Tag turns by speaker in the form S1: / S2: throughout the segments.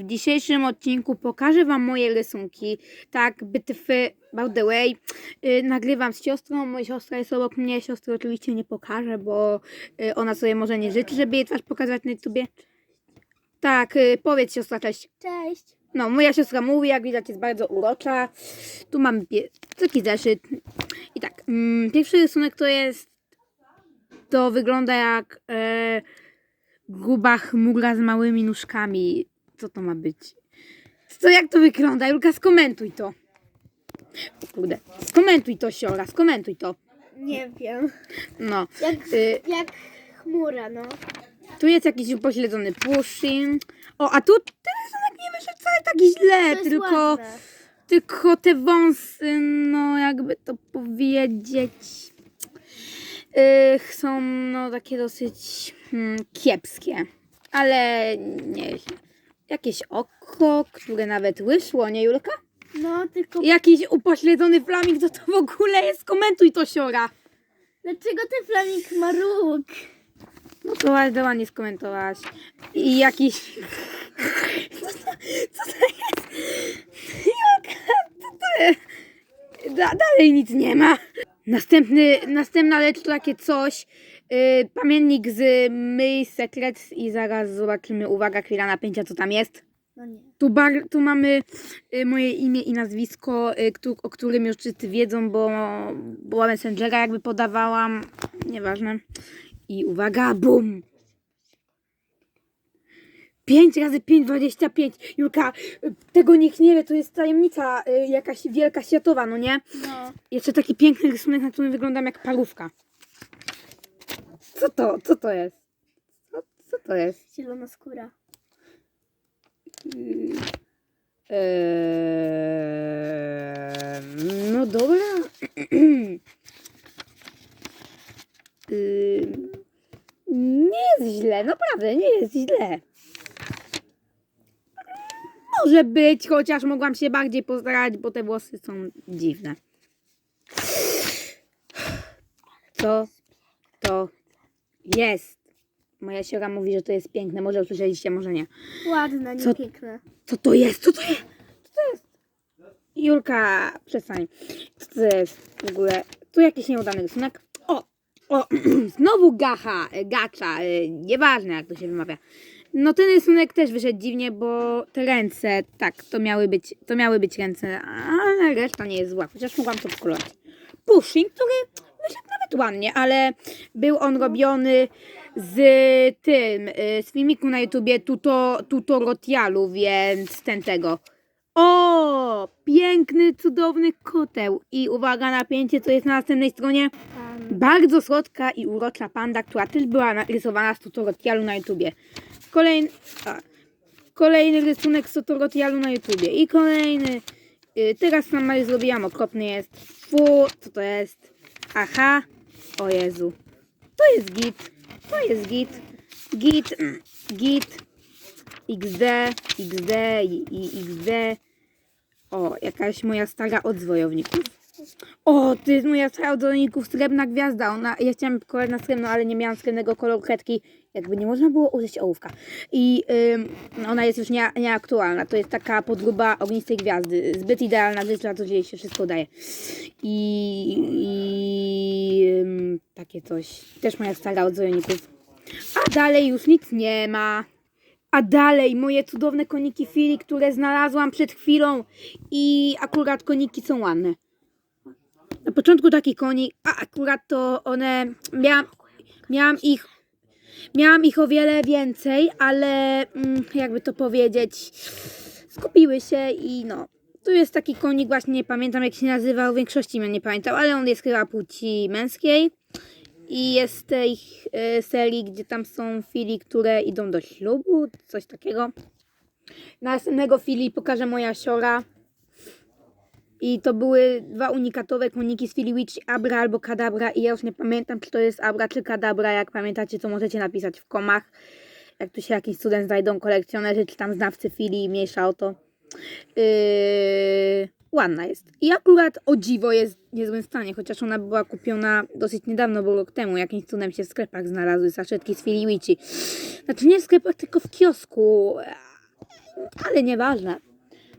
S1: W dzisiejszym odcinku pokażę Wam moje rysunki. Tak, bytwy, by the way, yy, nagrywam z siostrą, moja siostra jest obok mnie, siostry oczywiście nie pokażę, bo yy, ona sobie może nie życzy, żeby jej twarz pokazać na YouTubie. Tak, yy, powiedz siostra cześć.
S2: Cześć.
S1: No, moja siostra mówi, jak widać jest bardzo urocza. Tu mam taki zeszyt. I tak, mm, pierwszy rysunek to jest, to wygląda jak e, gruba chmura z małymi nóżkami. Co to ma być? Co, jak to wygląda? Julka, skomentuj to. O kurde, skomentuj to, Siora, skomentuj to.
S2: Nie wiem.
S1: No,
S2: Jak,
S1: y,
S2: jak chmura, no.
S1: tu jest jakiś upośledzony pushing. O, a tu ten rysunek nie wyszedł wcale tak źle,
S2: To jest
S1: tylko...
S2: ładne.
S1: Tylko te wąsy, no jakby to powiedzieć, yy, są no takie dosyć hmm, kiepskie. Ale nie. Jakieś oko, które nawet wyszło, nie Julka?
S2: No, tylko
S1: Jakiś upośledzony flaming, co to w ogóle jest? Komentuj to, siora.
S2: dlaczego ten flaming ma róg?
S1: No to bardzo ładnie skomentowałaś. I jakiś... Co to, co to jest? Julka, co to jest? Da, dalej nic nie ma. Następny, następna rzecz to takie coś. Yy, pamiętnik z My Secrets i zaraz zobaczymy, uwaga, chwila napięcia, co tam jest.
S2: No nie.
S1: Tu, bar, tu mamy y, moje imię i nazwisko, y, któ- o którym już wszyscy wiedzą, bo była Messengera jakby podawałam. Nieważne. I uwaga, bum! 5 razy 5, 25. Julka, y, tego nikt nie wie, to jest tajemnica y, jakaś wielka, światowa, no nie?
S2: No.
S1: Jeszcze taki piękny rysunek, na którym wyglądam jak parówka. Co to? Co to jest? Co, co to jest?
S2: Zielona skóra.
S1: Eee, no dobra. Ym, nie jest źle, naprawdę nie jest źle. Może być, chociaż mogłam się bardziej postarać, bo te włosy są dziwne. Co to jest? Moja siora mówi, że to jest piękne. Może usłyszeliście, może nie.
S2: Ładne, nie
S1: Co-
S2: piękne.
S1: Co to jest? Co to jest? Co to jest? Julka, przestań. Co to jest w ogóle? Tu jakiś nieudany rysunek. O! O! Znowu gacha, e, gacza, e, nieważne jak to się wymawia. No ten rysunek też wyszedł dziwnie, bo te ręce, tak, to miały być, to miały być ręce, ale reszta nie jest zła, chociaż mogłam to pokolować. Pushing, który wyszedł nawet ładnie, ale był on robiony z tym, y, z filmiku na YouTubie Tuto, Tutorotialu, więc ten tego. O! Piękny, cudowny koteł. I uwaga, napięcie, co jest na następnej stronie. Bardzo słodka i urocza panda, która też była narysowana z Tutorotialu na YouTubie. Kolejny, a, kolejny rysunek z Tutorotialu na YouTubie. I kolejny. Y, teraz sama zrobiłam, okropny jest. Fu, co to jest? Aha, o Jezu. To jest git, to jest git. Git, git. XD, XD i, i XD. O, jakaś moja stara od zwojowników. O, to jest moja stara od zwojowników, srebrna gwiazda. Ona, ja chciałam kolor na ale nie miałam srebrnego koloru kredki. Jakby nie można było użyć ołówka. I ym, ona jest już nie, nieaktualna. To jest taka podróba ognistej gwiazdy. Zbyt idealna rzecz, co jej się wszystko daje. I, i ym, takie coś. Też moja stara od zwojowników. A dalej już nic nie ma. A dalej moje cudowne koniki Fili, które znalazłam przed chwilą i akurat koniki są ładne. Na początku taki konik, a akurat to one, miałam, miałam ich, miałam ich o wiele więcej, ale mm, jakby to powiedzieć, skupiły się i no. Tu jest taki konik, właśnie nie pamiętam jak się nazywał, w większości mnie nie pamiętam, ale on jest chyba płci męskiej. I jest z tej e, serii, gdzie tam są fili, które idą do ślubu, coś takiego. Następnego fili pokaże moja siora. I to były dwa unikatowe koniki z fili Witch, Abra albo Kadabra. I ja już nie pamiętam, czy to jest Abra czy Kadabra. Jak pamiętacie, to możecie napisać w komach. Jak tu się jakiś student znajdą, kolekcjonerzy, czy tam znawcy fili, mniejsza o to. Yy, ładna jest. I akurat o dziwo jest w niezłym stanie, chociaż ona była kupiona dosyć niedawno, bo rok temu. Jakimś cudem się w sklepach znalazły saszetki z Filiwici. Znaczy nie w sklepach, tylko w kiosku. ale nieważne.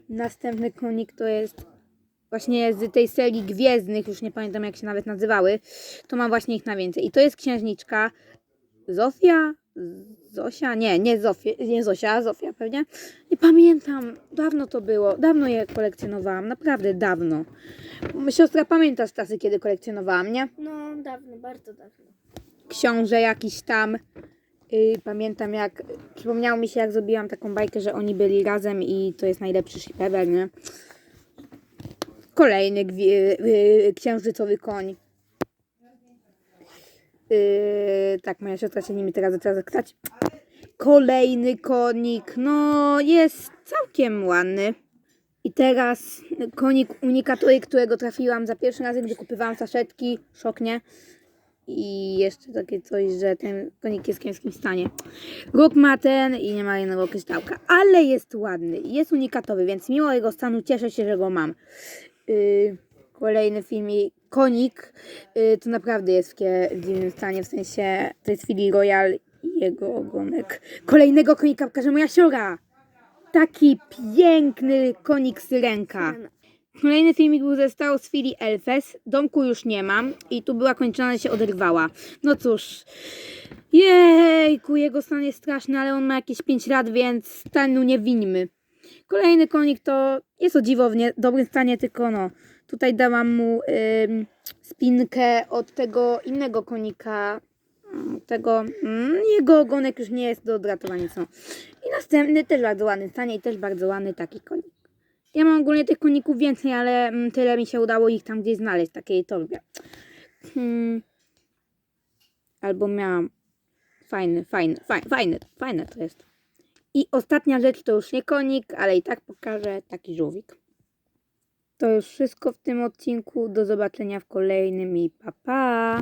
S1: Następny konik to jest właśnie z tej serii Gwiezdnych, już nie pamiętam jak się nawet nazywały, to mam właśnie ich na więcej. I to jest księżniczka Zofia, Zosia, nie, nie Zofia, nie Zosia, Zofia pewnie. Nie pamiętam, dawno to było, dawno je kolekcjonowałam, naprawdę dawno. Siostra pamiętasz czasy, kiedy kolekcjonowałam, nie?
S2: No, dawno, bardzo dawno.
S1: książę jakiś tam. Yy, pamiętam jak, przypomniało mi się jak zrobiłam taką bajkę, że oni byli razem i to jest najlepszy ship ever, nie? Kolejny gwie, yy, księżycowy koń. Yy, tak, moja siostra się nimi teraz zaczęła zakrać. Kolejny konik, no jest całkiem ładny. I teraz konik unikatory, którego trafiłam za pierwszym razem, gdy kupowałam saszetki, szok, nie? I jeszcze takie coś, że ten konik jest w kiepskim stanie. Róg ma ten i nie ma jednego kryształka, ale jest ładny. Jest unikatowy, więc mimo jego stanu cieszę się, że go mam. Yy, kolejny filmik. Konik yy, to naprawdę jest w, w dziwnym stanie, w sensie to jest Fili Royal i jego ogonek. Kolejnego konika pokaże moja siora. Taki piękny konik syrenka. Kolejny filmik był ze Star z Fili Elfes. Domku już nie mam i tu była kończona, się odrywała. No cóż. Jejku, jego stan jest straszny, ale on ma jakieś 5 lat, więc stanu nie winimy. Kolejny konik to jest o dziwo w dobrym stanie, tylko no. Tutaj dałam mu ym, spinkę od tego innego konika. mm, Tego, mm, jego ogonek już nie jest do odratowania. Co. I następny też bardzo ładny stanie i też bardzo ładny taki konik. Ja mam ogólnie tych koników więcej, ale mm, tyle mi się udało ich tam gdzieś znaleźć takiej torbie. Hmm. Albo miałam. Fajny, fajny, fajny, fajny, fajne to jest. I ostatnia rzecz to już nie konik, ale i tak pokażę taki żółwik. To już wszystko w tym odcinku. Do zobaczenia w kolejnym i pa pa!